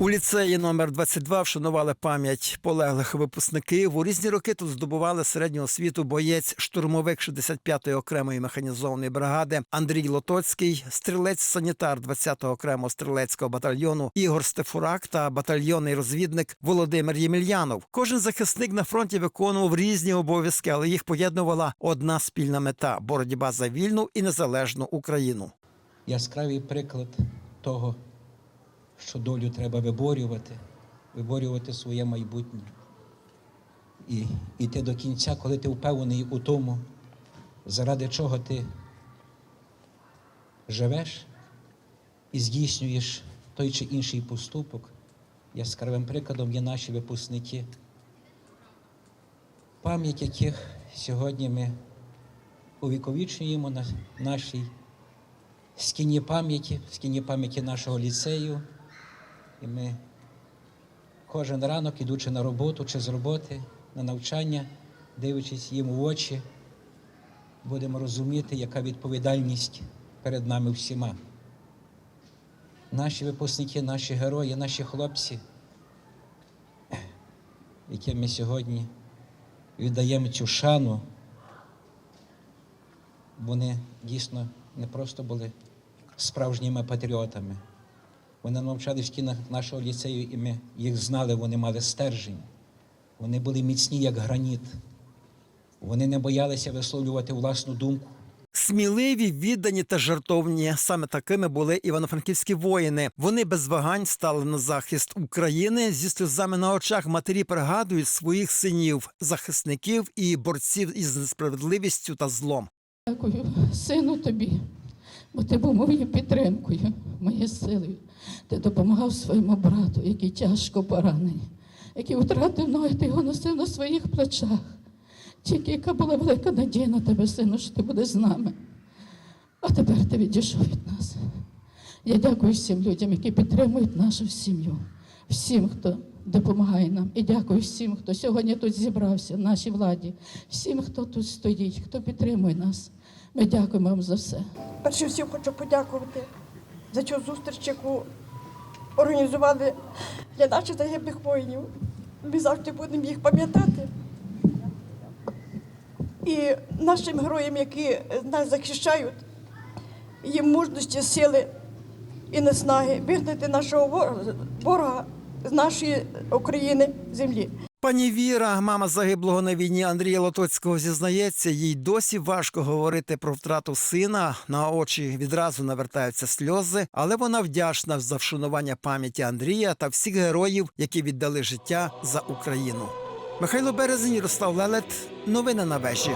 У ліцеї номер 22 вшанували пам'ять полеглих випускників. У різні роки тут здобували середню освіту боєць, штурмовик 65-ї окремої механізованої бригади Андрій Лотоцький, стрілець-санітар 20-го окремого стрілецького батальйону Ігор Стефурак та батальйонний розвідник Володимир Ємельянов. Кожен захисник на фронті виконував різні обов'язки, але їх поєднувала одна спільна мета боротьба за вільну і незалежну Україну. яскравий приклад того, що долю треба виборювати, виборювати своє майбутнє. І йти до кінця, коли ти впевнений у тому, заради чого ти живеш і здійснюєш той чи інший поступок. Яскравим прикладом є наші випускники, пам'ять яких сьогодні ми увіковічуємо на нашій стіні пам'яті, в стіні пам'яті нашого ліцею. І ми кожен ранок, ідучи на роботу чи з роботи, на навчання, дивлячись їм в очі, будемо розуміти, яка відповідальність перед нами всіма. Наші випускники, наші герої, наші хлопці, яким ми сьогодні віддаємо цю шану, вони дійсно не просто були справжніми патріотами. Вони навчали в стінах нашого ліцею, і ми їх знали, вони мали стержень. Вони були міцні, як граніт. Вони не боялися висловлювати власну думку. Сміливі, віддані та жартовні саме такими були івано-франківські воїни. Вони без вагань стали на захист України. Зі сльозами на очах матері пригадують своїх синів, захисників і борців із несправедливістю та злом. Дякую, сину тобі, бо ти був моєю підтримкою, моєю силою. Ти допомагав своєму брату, який тяжко поранений, який втратив ноги, ти його носив на своїх плечах. Тільки яка була велика надія на тебе, сину, що ти будеш з нами. А тепер ти відійшов від нас. Я дякую всім людям, які підтримують нашу сім'ю, всім, хто допомагає нам. І дякую всім, хто сьогодні тут зібрався, нашій владі, всім, хто тут стоїть, хто підтримує нас. Ми дякуємо вам за все. Перше всім хочу подякувати за цю зустріч, яку організували для наших загиблих воїнів. Ми завжди будемо їх пам'ятати. І нашим героям, які нас захищають, їм мужності, сили і наснаги вигнати нашого ворога з нашої України землі. Пані Віра, мама загиблого на війні Андрія Лотоцького, зізнається, їй досі важко говорити про втрату сина. На очі відразу навертаються сльози, але вона вдячна за вшанування пам'яті Андрія та всіх героїв, які віддали життя за Україну. Михайло Березень, Ярослав Лелет. Новини на вежі.